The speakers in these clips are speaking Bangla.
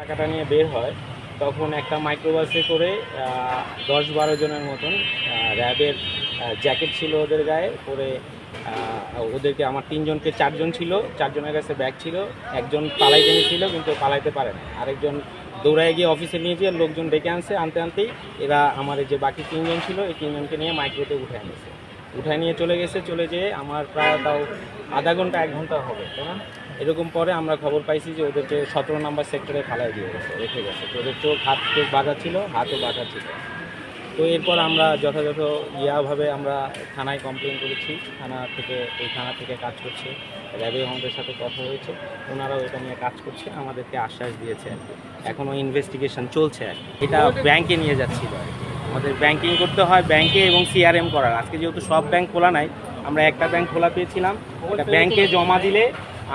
টাকাটা নিয়ে বের হয়, তখন একটা মাইক্রোবাসে করে দশ বারো জনের মতন র্যাবের জ্যাকেট ছিল ওদের গায়ে, পরে ওদেরকে আমার তিনজনকে চারজন ছিল, চারজনের কাছে ব্যাগ ছিল, একজন পালাইতে ছিল কিন্তু পালাইতে পারে না। আরেকজন দৌড়ায় গিয়ে অফিসে নিয়ে গিয়ে লোকজন ডেকে আনছে, আনতে আনতেই এরা আমার যে বাকি তিনজন ছিল, এই তিনজনকে নিয়ে মাইক্রোতে উঠে আনিছে। উঠায় নিয়ে চলে গেছে চলে যেয়ে আমার প্রায় তাও আধা ঘণ্টা এক ঘণ্টা হবে তাই না? এরকম পরে আমরা খবর পাইছি যে ওদেরকে সতেরো নম্বর সেক্টরে ফালাই দিয়ে গেছে রেখে গেছে। তো ওদের চোখ হাত চোখ বাঁধা ছিল হাতও বাঁধা ছিল। তো এরপর আমরা যথাযথ ইয়াভাবে আমরা থানায় কমপ্লেন করেছি। থানা থেকে ওই থানা থেকে কাজ করছে। র্যাবে আমাদের সাথে কথা হয়েছে। ওনারাও এটা নিয়ে কাজ করছে। আমাদেরকে আশ্বাস দিয়েছে আর কি। এখনও ইনভেস্টিগেশন চলছে আর এটা ব্যাংকে নিয়ে যাচ্ছিল। আমাদের ব্যাংকিং করতে হয় ব্যাংকে এবং সিআরএম করার। আজকে যেহেতু সব ব্যাংক খোলা নাই আমরা একটা ব্যাংক খোলা পেয়েছিলাম। ব্যাংকে জমা দিলে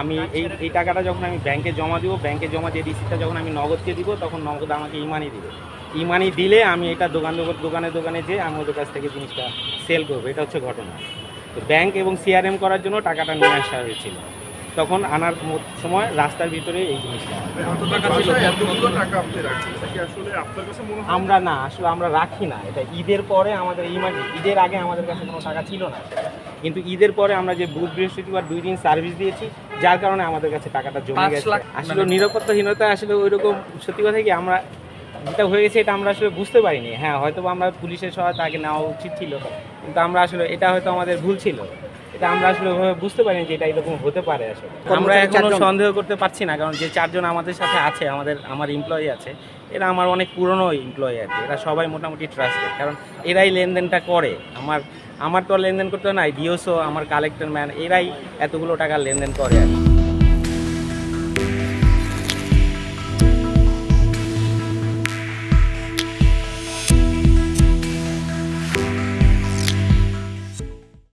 আমি এই এই টাকাটা যখন আমি ব্যাংকে জমা দিব ব্যাংকে জমা দিয়ে রিসিপ্টটা যখন আমি নগদকে দিব তখন নগদ আমাকে ইমানি দিবে। ইমানি দিলে আমি এটা দোকান দোকানে দোকানে যেয়ে আমি ওদের কাছ থেকে জিনিসটা সেল করব। এটা হচ্ছে ঘটনা। তো ব্যাংক এবং সিআরএম করার জন্য টাকাটা নিয়ে আসা হয়েছিল। তখন আনার সময় রাস্তার ভিতরে এই জিনিসটা। মনে আমরা না আসলে আমরা রাখি না। এটা ঈদের পরে আমাদের ইমার্জি ঈদের আগে আমাদের কাছে কোনো টাকা ছিল না। কিন্তু ঈদের পরে আমরা যে বুধ বৃহস্পতিবার দুই দিন সার্ভিস দিয়েছি যার কারণে আমাদের কাছে টাকাটা জমে গেছে। আসলে নিরাপত্তাহীনতা আসলে ওই রকম সত্যি কথা কি আমরা যেটা হয়ে গেছে এটা আমরা আসলে বুঝতে পারিনি। হ্যাঁ হয়তো আমরা পুলিশের সহায়তা আগে নেওয়া উচিত ছিল কিন্তু আমরা আসলে এটা হয়তো আমাদের ভুল ছিল। এটা আমরা আসলে ওইভাবে বুঝতে পারিনি যে এটা এরকম হতে পারে আসলে। আমরা এখনও সন্দেহ করতে পারছি না কারণ যে চারজন আমাদের সাথে আছে আমাদের আমার এমপ্লয়ি আছে এরা আমার অনেক পুরনো এমপ্লয়ি আর কি এরা সবাই মোটামুটি ট্রাস্টেড কারণ এরাই লেনদেনটা করে। আমার আমার তো আর লেনদেন করতে হয় না ডিওসও আমার কালেক্টর ম্যান এরাই এতগুলো টাকা লেনদেন করে আর কি।